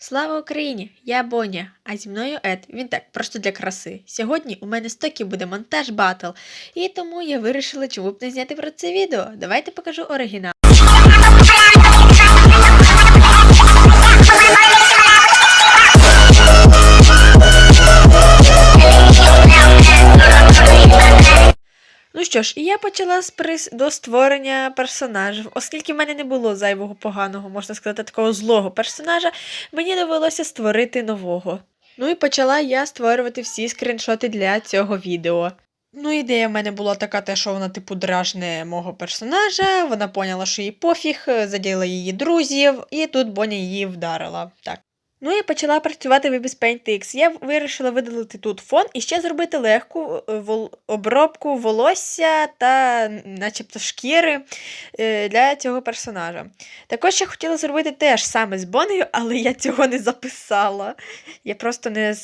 Слава Україні! Я Боня, а зі мною Ед. Він так, просто для краси. Сьогодні у мене стокі буде монтаж батл, і тому я вирішила, чому б не зняти про це відео. Давайте покажу оригінал. Що ж, і я почала з прис... до створення персонажів. Оскільки в мене не було зайвого поганого, можна сказати, такого злого персонажа, мені довелося створити нового. Ну і почала я створювати всі скріншоти для цього відео. Ну, ідея в мене була така, те, що вона, типу, дражне мого персонажа. Вона поняла, що їй пофіг, заділа її друзів, і тут Боня її вдарила. Так. Ну і почала працювати в Ibis Paint X. Я вирішила видалити тут фон і ще зробити легку е, обробку волосся та начебто шкіри е, для цього персонажа. Також я хотіла зробити теж саме з Бонею, але я цього не записала. Я просто не,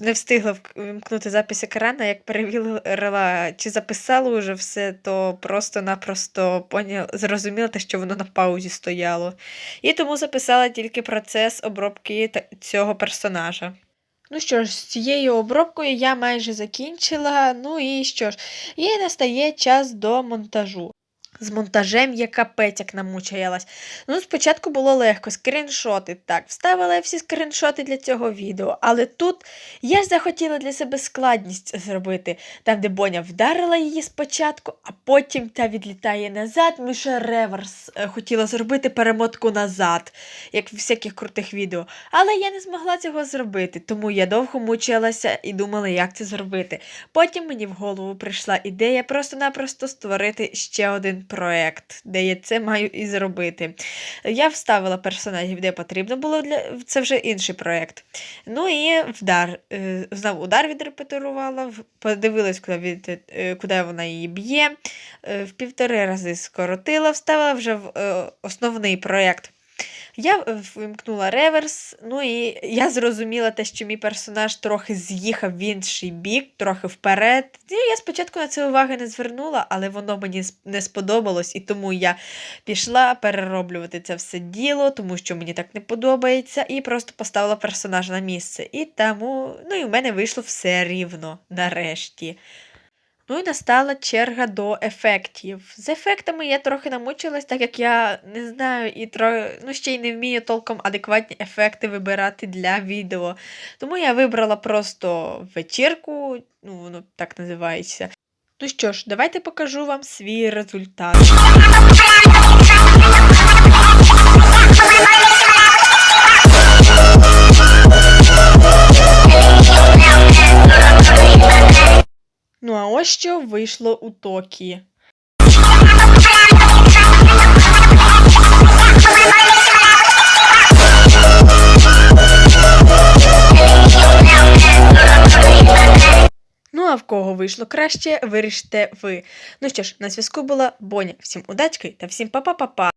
не встигла вимкнути запис екрана, як перевірила, чи записала уже все, то просто-напросто поня... зрозуміла те, що воно на паузі стояло. І тому записала тільки процес обробки та- цього персонажа. Ну що ж, з цією обробкою я майже закінчила. Ну і що ж, і настає час до монтажу. З монтажем я капець як намучаялась. Ну, спочатку було легко, скріншоти. Так, вставила я всі скріншоти для цього відео, але тут я захотіла для себе складність зробити. Там, де Боня вдарила її спочатку, а потім та відлітає назад. Ми ще реверс е, хотіла зробити перемотку назад, як в всяких крутих відео. Але я не змогла цього зробити, тому я довго мучилася і думала, як це зробити. Потім мені в голову прийшла ідея просто-напросто створити ще один проект, де я це маю і зробити. Я вставила персонажів, де потрібно було для це вже інший проект. Ну і вдар. е, Знову удар відрепетирувала, подивилась, куди, від, е, куди вона її б'є. е, В півтори рази скоротила, вставила вже в основний проєкт. Я е, вимкнула реверс, ну і я зрозуміла те, що мій персонаж трохи з'їхав в інший бік, трохи вперед. І я спочатку на це уваги не звернула, але воно мені не сподобалось, і тому я пішла перероблювати це все діло, тому що мені так не подобається, і просто поставила персонажа на місце. І тому, ну і в мене вийшло все рівно нарешті. Ну і настала черга до ефектів. З ефектами я трохи намучилась, так як я не знаю і тро... ну, ще й не вмію толком адекватні ефекти вибирати для відео. Тому я вибрала просто вечірку, ну воно так називається. Ну що ж, давайте покажу вам свій результат. Що вийшло у Токі. Ну а в кого вийшло краще, вирішите ви. Ну що ж, на зв'язку була Боня. Всім удачки та всім па-па-па-па!